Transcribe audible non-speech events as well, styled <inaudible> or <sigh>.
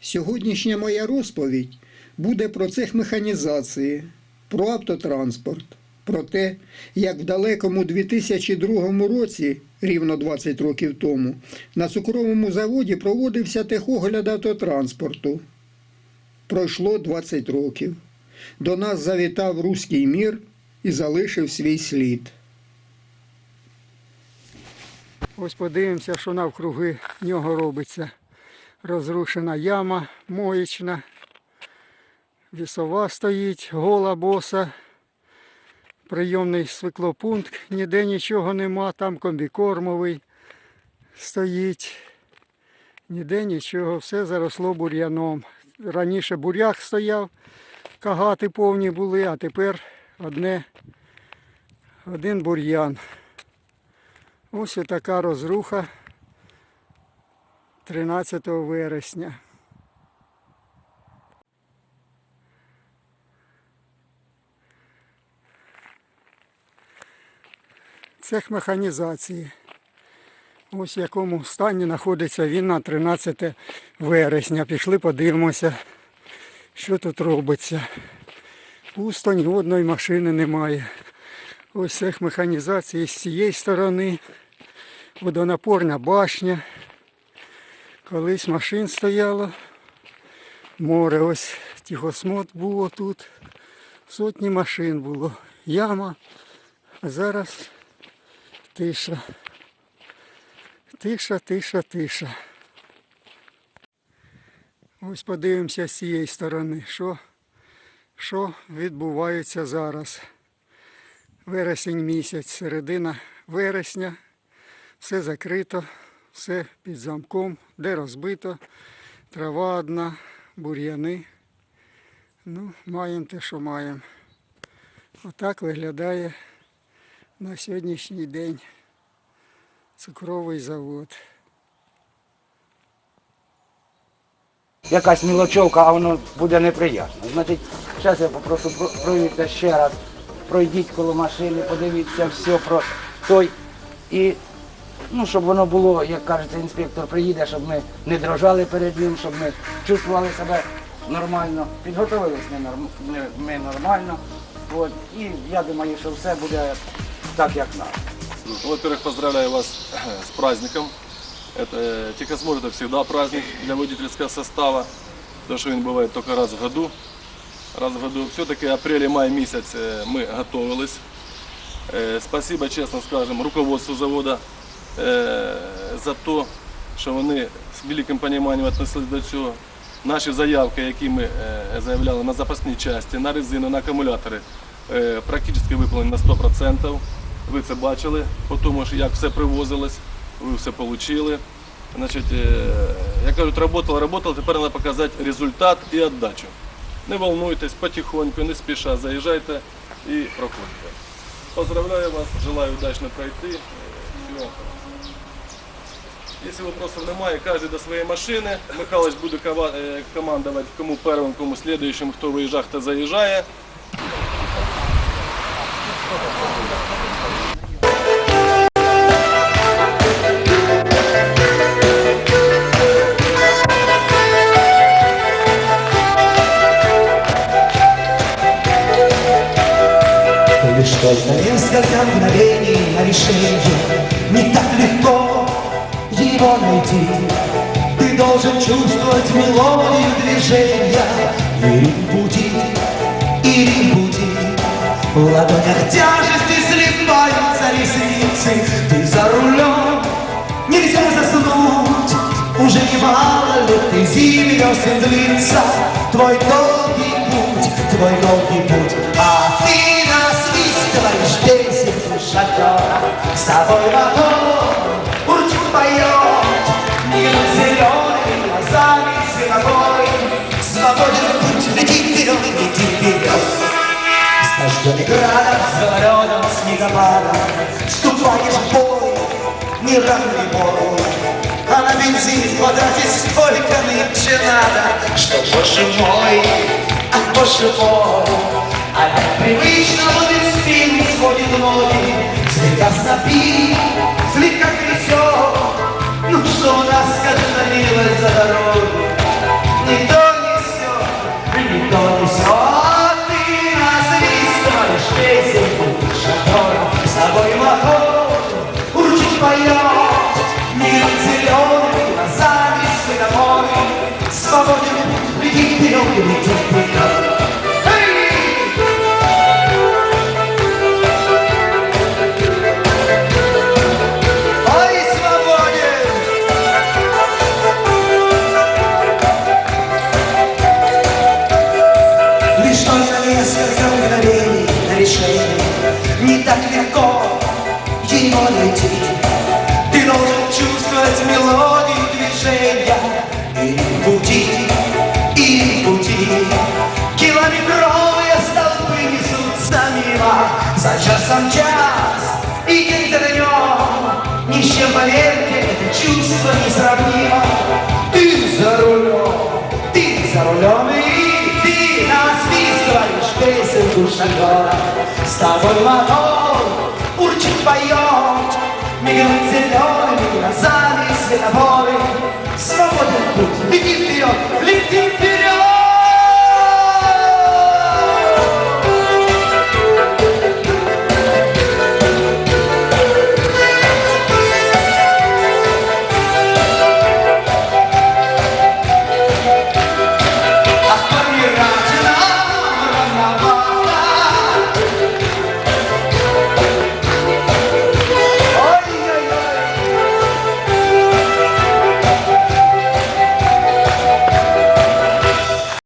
Сьогоднішня моя розповідь буде про цех механізації, про автотранспорт, про те, як в далекому 2002 році, рівно 20 років тому, на цукровому заводі проводився техогляд автотранспорту. Пройшло 20 років. До нас завітав руський мір і залишив свій слід. Ось подивимося, що навкруги нього робиться. Розрушена яма моєчна, вісова стоїть, гола боса, прийомний свиклопункт, ніде нічого нема, там комбікормовий стоїть. Ніде нічого, все заросло бур'яном. Раніше буряк стояв, кагати повні були, а тепер одне, один бур'ян. Ось така розруха 13 вересня. Цех механізації. Ось в якому стані знаходиться він на 13 вересня. Пішли подивимося, що тут робиться. Пусто ні машини немає. Ось цех механізації з цієї сторони. Водонапорна башня. Колись машин стояло. Море, ось тихосмот було тут. Сотні машин було. Яма. А зараз тиша. Тиша, тиша, тиша. Ось подивимося з цієї сторони, що, що відбувається зараз. Вересень місяць, середина вересня, все закрито, все під замком, де розбито, трава одна, бур'яни. Ну, маємо те, що маємо. Отак виглядає на сьогоднішній день цукровий завод. якась мілочовка, а воно буде неприємно. Значить, зараз я попрошу про- проїдьте ще раз, пройдіть коло машини, подивіться все про той. І ну, щоб воно було, як кажеться, інспектор приїде, щоб ми не дрожали перед ним, щоб ми чувствували себе нормально, підготовились ми, норм- ми- ми нормально. От, і я думаю, що все буде так, як треба. Ну, Во-первых, поздравляю вас <clears throat> с праздником. Это, э, Техосмотр это всегда праздник для водительского состава, потому что он бывает только раз в году. Раз в году. Все-таки апрель-май месяц э, мы готовились. Э, Спасибо, честно скажем, руководству завода э, за то, що вони з великим розумінням віднеслись до цього. Наші заявки, які ми е, заявляли на запасні частини, на резину, на акумулятори, е, практично виконані на 100%. Ви це бачили, по тому, як все привозилось, ви все отримали. Значить, е, як кажуть, работало, работало, тепер треба показати результат і віддачу. Не волнуйтесь, потихоньку, не спіша, заїжджайте і проходьте. Поздравляю вас, желаю удачно пройти. Всього. Если вопросов немає, кожен до своєї машини. Михайлович буде е, командувати, кому першим, кому слідуючим, хто виїжджає, хто заїжджає. Только несколько мгновений на решение Не так легко его найти. Ты должен чувствовать мелодию движения. И ритм пути, и пути В ладонях тяжести слипаются ресницы Ты за рулем, нельзя заснуть. Уже немало лет из весен длится. Твой долгий путь, твой долгий путь. ты насвистываешь песен шатера С тобой мотор урчит поет Мир зелеными глазами световой Свободен путь, лети вперед, лети вперед С дождем и градом, с гололедом, снегопадом Ступаешь в бой, неравный бой А на бензин потратить столько нынче надо Что, боже мой, ах, боже мой Опять привычно ловит спільні свої молоді, слегка снопи, слегка колесо. Ну что у нас, скажи на милость за дорогу? Не то, не все, не то, не все. Ты нас листаешь песенку, шатор, с тобой мотор, урчит поет, мир зеленый, глазами с домой, свободен, приди вперед и лети. так легко его найти Ты должен чувствовать мелодию движения И в пути, и в пути Километровые столбы несутся мимо За часом час, и день за днем Ни с чем, поверьте, это чувство несравнимо Песенку гора С тобой мотор урчит, поет Мигнут зелеными глазами светофоры Свободен путь, лети вперед, лети вперед